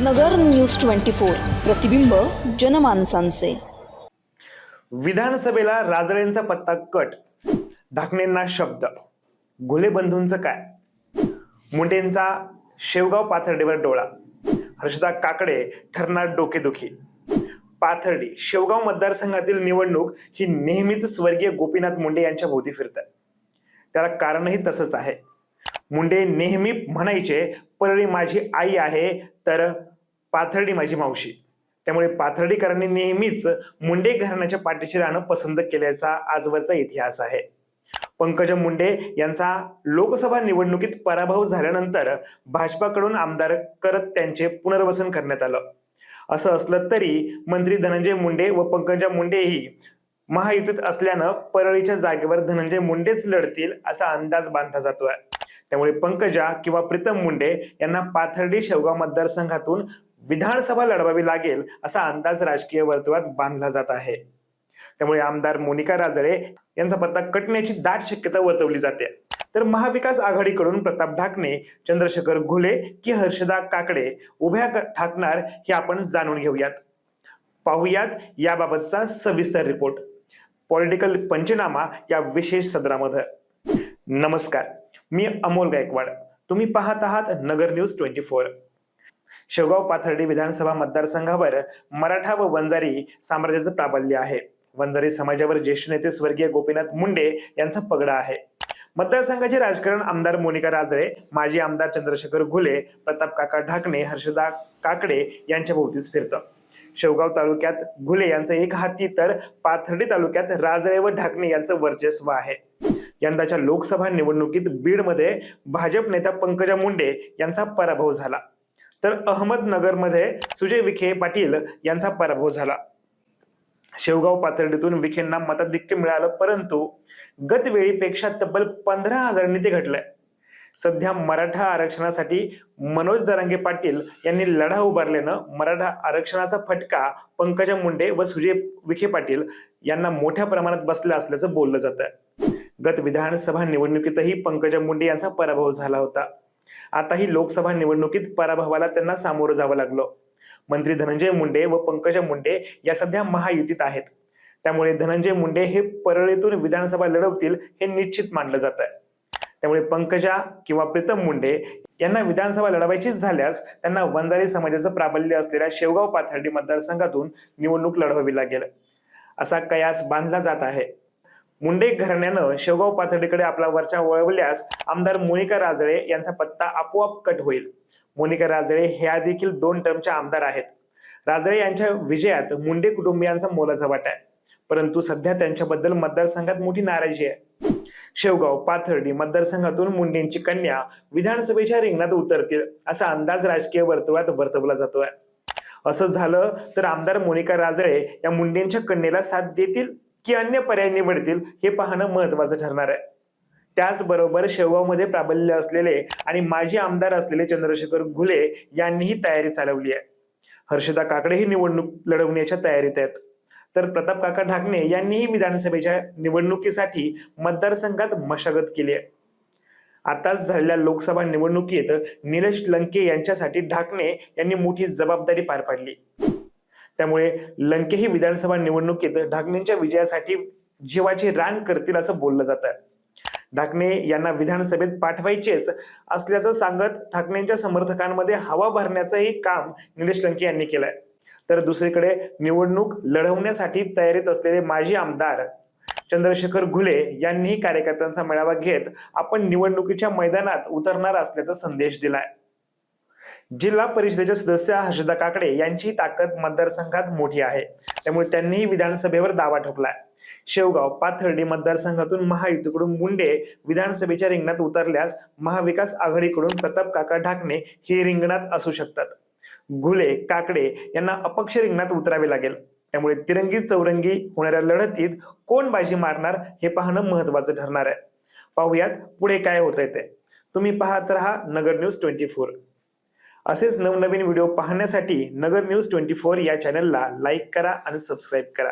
नगर news twenty four. प्रतिबिंब जनमानसांचे. विधानसभेला राजळेंचा पत्ता कट. ढाकणेंना शब्द. घुले बंधूंचं काय? मुंडेंचा शेवगाव पाथर्डीवर डोळा. हर्षदा काकडे ठरणार डोकेदुखी. पाथर्डी शेवगाव मतदारसंघातील निवडणूक ही नेहमीच स्वर्गीय गोपीनाथ मुंडे यांच्या भोवती फिरतात त्याला कारणही तसंच आहे. मुंडे नेहमी म्हणायचे परळी माझी आई आहे तर पाथर्डी माझी मावशी. त्यामुळे पाथर्डीकरांनी नेहमीच मुंडे घराण्याच्या पाठीशी राहणं पसंत केल्याचा आजवरचा इतिहास आहे. पंकजा मुंडे यांचा लोकसभा निवडणुकीत पराभव झाल्यानंतर भाजपाकडून आमदार करत त्यांचे पुनर्वसन करण्यात आलं. असं असलं तरी मंत्री धनंजय मुंडे व पंकजा मुंडेही महायुतीत असल्यानं परळीच्या जागेवर धनंजय मुंडेच लढतील असा अंदाज बांधला जातोय. त्यामुळे पंकजा किंवा प्रीतम मुंडे यांना पाथर्डी शेवगाव मतदारसंघातून विधानसभा लढवावी लागेल असा अंदाज राजकीय वर्तुळात बांधला जात आहे. त्यामुळे आमदार मोनिका राजळे यांचा पत्ता कटण्याची दाट शक्यता वर्तवली जाते. तर महाविकास आघाडीकडून प्रताप ढाकणे चंद्रशेखर घुले की हर्षदा काकडे उभ्या ठाकणार हे आपण जाणून घेऊयात. पाहुयात याबाबतचा सविस्तर रिपोर्ट. पॉलिटिकल पंचनामा या विशेष सदरामध्ये. नमस्कार. मी अमोल गायकवाड. तुम्ही पाहत आहात Nagar news twenty four. Shevgaon Pathardi विधानसभा मतदारसंघावर मराठा व वंजारी साम्राज्याचं प्राबल्य आहे. वंजारी समाजावर ज्येष्ठ नेते स्वर्गीय गोपीनाथ मुंडे यांचा पगडा आहे. मतदारसंघाचे राजकारण आमदार मोनिका राजळे माजी आमदार चंद्रशेखर घुले प्रताप काका ढाकणे हर्षदा काकडे यांच्या भोवतीच फिरतं. शेवगाव तालुक्यात घुले यांचं एक हाती तर पाथर्डी तालुक्यात राजळे व ढाकणे यांचं वर्चस्व आहे. यंदाच्या लोकसभा निवडणुकीत बीडमध्ये भाजप नेता पंकजा मुंडे यांचा पराभव झाला. तर अहमदनगरमध्ये सुजय विखे पाटील यांचा पराभव झाला. शेवगाव पाथर्डीतून विखेंना मताधिक्य मिळालं परंतु गतवेळीपेक्षा तब्बल पंधरा हजारांनी ते घटलंय. सध्या मराठा आरक्षणासाठी मनोज जरांगे पाटील यांनी लढा उभारल्यानं मराठा आरक्षणाचा फटका पंकजा मुंडे व सुजय विखे पाटील यांना मोठ्या प्रमाणात बसला असल्याचं बोललं जातं गत विधानसभा निवडणुकीतही पंकजा मुंडे यांचा पराभव झाला होता. आताही लोकसभा निवडणुकीत पराभवाला त्यांना सामोरं जावं लागलं. मंत्री धनंजय मुंडे व पंकजा मुंडे या सध्या महायुतीत आहेत. त्यामुळे धनंजय मुंडे हे परळीतून विधानसभा लढवतील हे निश्चित मानलं जात आहे त्यामुळे पंकजा किंवा प्रीतम मुंडे यांना विधानसभा लढवायचीच झाल्यास त्यांना वंजारी समाजाचं प्राबल्य असलेल्या शेवगाव पाथर्डी मतदारसंघातून निवडणूक लढवावी लागेल. असा कयास बांधला जात आहे. मुंडे घराण्यानं शेवगाव पाथर्डीकडे आपला वरच्या वळवल्यास आमदार मोनिका राजळे यांचा पत्ता आपोआप कट होईल. मोनिका राजळे ह्या देखील दोन टर्मच्या आमदार आहेत. राजळे यांच्या विजयात मुंडे कुटुंबियांचा मोलाचा वाटा आहे. परंतु सध्या त्यांच्याबद्दल मतदारसंघात मोठी नाराजी आहे. शेवगाव पाथर्डी मतदारसंघातून मुंडेंची कन्या विधानसभेच्या रिंगणात उतरतील असा अंदाज राजकीय वर्तुळात वर्तवला जातोय. असं झालं तर आमदार मोनिका राजळे या मुंडेंच्या कन्येला साथ देतील? की अन्य पर्याय निवडतील हे पाहणं महत्वाचं ठरणार आहे. त्याचबरोबर शेवगावमध्ये प्राबल्य असलेले आणि माजी आमदार असलेले चंद्रशेखर घुले यांनीही तयारी चालवली आहे. हर्षदा काकडे ही निवडणूक लढवण्याच्या तयारीत आहेत. तर प्रताप काका ढाकणे यांनीही विधानसभेच्या निवडणुकीसाठी मतदारसंघात मशागत केली आहे. आताच झालेल्या लोकसभा निवडणुकीत निलेश लंके यांच्यासाठी ढाकणे यांनी मोठी जबाबदारी पार पाडली. त्यामुळे लंके ही विधानसभा निवडणुकीत ढाकणेंच्या विजयासाठी जीवाची रान करतील असं बोललं जातं. ढाकणे यांना विधानसभेत पाठवायचेच असल्याचं सांगत ठाकरेंच्या समर्थकांमध्ये हवा भरण्याचंही काम निलेश लंके यांनी केलंय. तर दुसरीकडे निवडणूक लढवण्यासाठी तयारीत असलेले माजी आमदार चंद्रशेखर घुले यांनीही कार्यकर्त्यांचा मेळावा घेत आपण निवडणुकीच्या मैदानात उतरणार असल्याचा संदेश दिलाय. जिल्हा परिषदेचे सदस्य हर्षदा काकडे यांची ताकद मतदारसंघात मोठी आहे. त्यामुळे त्यांनीही विधानसभेवर दावा ठोकलाय. शेवगाव पाथर्डी मतदारसंघातून महायुतीकडून मुंडे विधानसभेच्या रिंगणात उतरल्यास महाविकास आघाडीकडून प्रताप काका ढाकणे हे रिंगणात असू शकतात. घुले काकडे यांना अपक्ष रिंगणात उतरावे लागेल. त्यामुळे तिरंगी चौरंगी होणाऱ्या लढतीत कोण बाजी मारणार हे पाहणं महत्वाचं ठरणार आहे. पाहुयात पुढे काय होत ते. तुम्ही पाहत रहा नगर न्यूज ट्वेंटी फोर. असेच नवनवीन व्हिडिओ पाहण्यासाठी नगर न्यूज ट्वेंटी फोर या चॅनलला लाईक करा आणि सबस्क्राईब करा.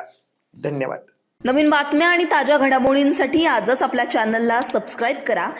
धन्यवाद. नवीन बातम्या आणि ताज्या घडामोडींसाठी आजच आपल्या चॅनलला सबस्क्राईब करा.